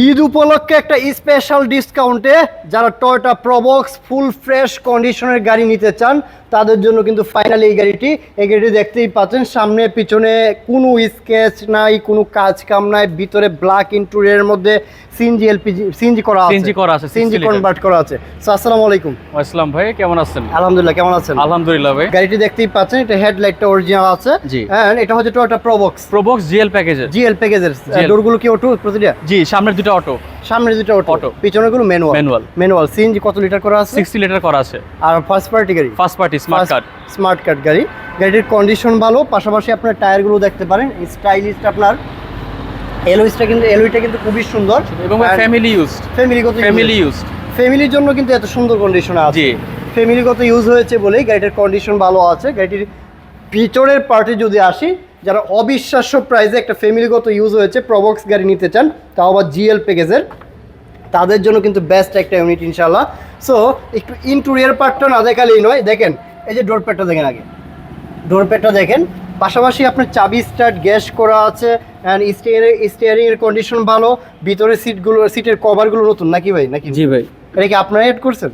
ঈদ উপলক্ষে একটা স্পেশাল ডিসকাউন্টে যারা টয়টা প্রবক্স ফুল ফ্রেশ কন্ডিশনের গাড়ি নিতে চান তাদের জন্য কিন্তু ফাইনালি এই গাড়িটি। এই গাড়িটি দেখতেই পাচ্ছেন সামনে পিছনে কোনো স্কেচ নাই কোনো কাজ কাম নাই ভিতরে ব্ল্যাক ইন্টুরিয়ার মধ্যে সিএনজি এলপিজি সিএনজি করা আছে। CNG করা আছে, 60 সিএনজি liter। কনভার্ট করা আছে। আসসালামু আলাইকুম। আসসালাম ভাই কেমন আছেন? আলহামদুলিল্লাহ কেমন আছেন? আলহামদুলিল্লাহ ভাই। গাড়িটি দেখতেই পাচ্ছেন এটা হেডলাইটটা অরিজিনাল আছে। জি। হ্যাঁ এটা হচ্ছে টয়টা প্রবক্স প্রবক্স জিএল প্যাকেজের জিএল প্যাকেজের ডোরগুলো কি অটো প্রতিটা জি সামনের দুটো অটো সামনে দুটো অটো Auto। পিছনে গুলো ম্যানুয়াল Manual। ম্যানুয়াল সিএনজি কত লিটার করা আছে? সিক্সটি লিটার করা আছে। আর ফার্স্ট পার্টি গাড়ি? First party smart card smart card গাড়ি। গাড়িটির কন্ডিশন ভালো পাশাপাশি আপনার টায়ারগুলো দেখতে পারেন। স্টাইলিশটা আপনার এলোইসটা কিন্তু এলোইটা কিন্তু খুবই সুন্দর। এবং ফ্যামিলি ইউজড ফ্যামিলিগত ফ্যামিলি ইউজড ফ্যামিলির জন্য কিন্তু এত সুন্দর কন্ডিশনে আছে। জি। ফ্যামিলিগত ইউজ হয়েছে বলেই গাড়িটার কন্ডিশন ভালো আছে। গাড়িটির পিছনের পার্টে যদি আসি যারা অবিশ্বাস্য প্রাইসে একটা ফ্যামিলিগত ইউজ হয়েছে প্রবক্স গাড়ি নিতে চান তাও আবার জিএল প্যাকেজের তাদের জন্য কিন্তু বেস্ট একটা ইউনিট ইনশাল্লাহ সো একটু ইন্টুরিয়ার পার্টটা না দেখালেই নয় দেখেন এই যে ডোর প্যাডটা দেখেন আগে। ডোর প্যাডটা দেখেন পাশাপাশি আপনার চাবি স্টার্ট গ্যাস করা আছে অ্যান্ড স্টিয়ারিং স্টিয়ারিংয়ের কন্ডিশন ভালো ভিতরে সিটগুলো সিটের কভারগুলো নতুন নাকি ভাই নাকি? জি ভাই। এটা কি আপনারা এড করছেন?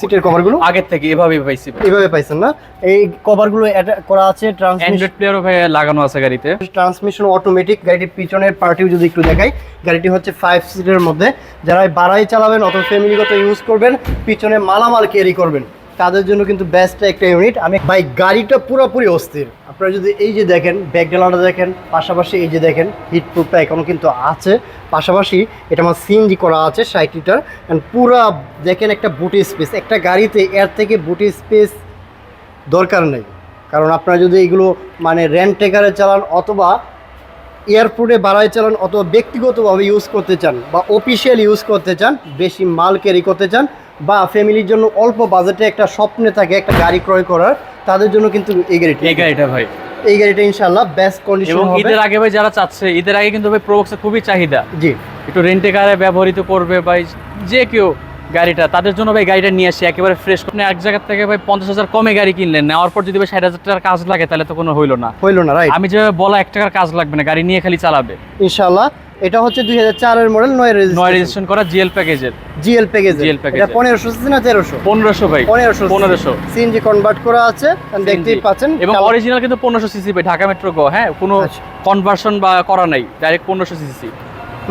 সিটের কভারগুলো আগের থেকে এভাবেই পাইছি। এভাবে পাইছেন না? এই কভারগুলো করা আছে ট্রান্সমিশন অ্যান্ড্রয়েড প্লেয়ারও ভাই লাগানো আছে গাড়িতে। ট্রান্সমিশন অটোমেটিক গাড়িটির পিছনের পার্টিও যদি একটু দেখাই গাড়িটি হচ্ছে ফাইভ সিটের মধ্যে। যারা বাড়াই চালাবেন অথবা ফ্যামিলিগত ইউজ করবেন পিছনে মালামাল ক্যারি করবেন। তাদের জন্য কিন্তু বেস্ট একটা ইউনিট আমি ভাই, গাড়িটা পুরোপুরি অস্থির। আপনারা যদি এই যে দেখেন ব্যাকডালাটা দেখেন, পাশাপাশি এই যে দেখেন হিট প্রুফটা এখনও কিন্তু আছে। পাশাপাশি এটা আমার সিএনজি করা আছে, ষাট অ্যান্ড পুরা দেখেন একটা বুটি স্পেস একটা গাড়িতে এর থেকে বুটি স্পেস দরকার নেই। কারণ আপনারা যদি এগুলো মানে রেন্ট টেকারে চালান অথবা এয়ারপোর্টে বাড়ায় চালান অথবা ব্যক্তিগতভাবে ইউজ করতে চান বা অফিসিয়াল ইউজ করতে চান, বেশি মাল ক্যারি করতে চান বা ফ্যামিলির জন্য অল্প বাজেটে একটা স্বপ্নে থাকে একটা গাড়ি ক্রয় করার তাদের জন্য কিন্তু এই গাড়িটি। এই গাড়িটা ভাই। এই গাড়িটা ইনশাল্লাহ বেস্ট কন্ডিশন এবং হবে। ঈদের আগে ভাই যারা চাচ্ছে ঈদের আগে কিন্তু ভাই প্রবক্সের খুবই চাহিদা। জি। একটু রেন্টে কারে ব্যবহৃত করবে ভাই যে কেউ গাড়িটা তাদের জন্য ভাই গাড়িটা নিয়ে আসি একেবারে ফ্রেশ আপনি এক জায়গা থেকে ভাই পঞ্চাশ হাজার কমে গাড়ি কিনলেন নেওয়ার পর যদি ভাই ষাট হাজার টাকার কাজ লাগে তাহলে তো কোনো হইল না। হইল না রাইট আমি যে বলা এক টাকার কাজ লাগবে না গাড়ি নিয়ে খালি চালাবে। ইনশাল্লাহ এটা হচ্ছে দুই হাজার চারের মডেল নয় রেজিস্ট্রেশন নয় রেজিস্ট্রেশন করা জিএল প্যাকেজের জিএল প্যাকেজ জিএল প্যাকেজ এটা এর। পনেরোশো না তেরোশো? পনেরোশো ভাই পনেরোশো পনেরোশো। সিএনজি কনভার্ট করা আছে দেখতেই পাচ্ছেন। এবং অরিজিনাল কিন্তু পনেরোশো সিসি ভাই ঢাকা মেট্রো গো হ্যাঁ? কোনো আচ্ছা। কনভার্সন বা করা নাই ডাইরেক্ট পনেরোশো সিসি।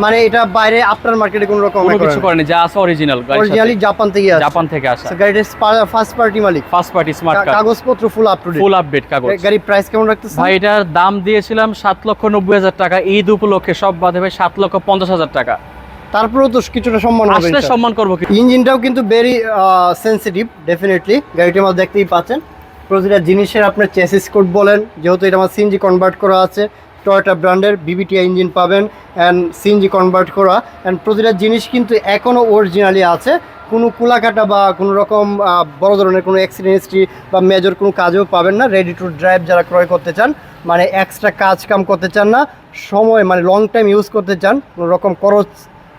মানে এটা বাইরে আফটার মার্কেটে কোনো রকম কোনো কিছু করেনি? যা আছে অরিজিনাল অরিজিনালি জাপান থেকে আসে জাপান থেকে আসা। So, গাড়িটার ফার্স্ট পার্টি মালিক। ফার্স্ট পার্টি স্মার্ট কার্ড কাগজপত্র full up to full update কাগজ গাড়ির প্রাইস কেমন রাখতেছেন? ভাই এটার দাম দিয়েছিলাম সাত লক্ষ নব্বই হাজার টাকা। ঈদ উপলক্ষে সব বাদে ভাই সাত লক্ষ পঞ্চাশ হাজার টাকা। তারপরেও তো কিছুটা সম্মান হবে আসলে সম্মান করব কি? ইঞ্জিনটাও কিন্তু ভেরি সেন্সিটিভ ডেফিনেটলি গাড়িটির মধ্যে দেখতেই পাচ্ছেন। প্রতিটা জিনিসের আপনার চেসিস কোড বলেন যেহেতু এটা আমার সিএনজি কনভার্ট করা আছে। টয়োটা ব্র্যান্ডের বিবিটিআই ইঞ্জিন পাবেন অ্যান্ড সিএনজি কনভার্ট করা অ্যান্ড প্রতিটা জিনিস কিন্তু এখনও অরিজিনালি আছে কোনো কুলাকাটা বা কোনো রকম বড় ধরনের কোনো অ্যাক্সিডেন্ট হিস্ট্রি বা মেজর কোনো কাজেও পাবেন না রেডি টু ড্রাইভ যারা ক্রয় করতে চান মানে এক্সট্রা কাজ কাম করতে চান না, সময় মানে লং টাইম ইউজ করতে চান, কোনো রকম খরচ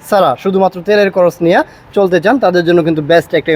ছাড়া, শুধুমাত্র তেলের খরচ নিয়ে চলতে চান, তাদের জন্য কিন্তু বেস্ট একটা।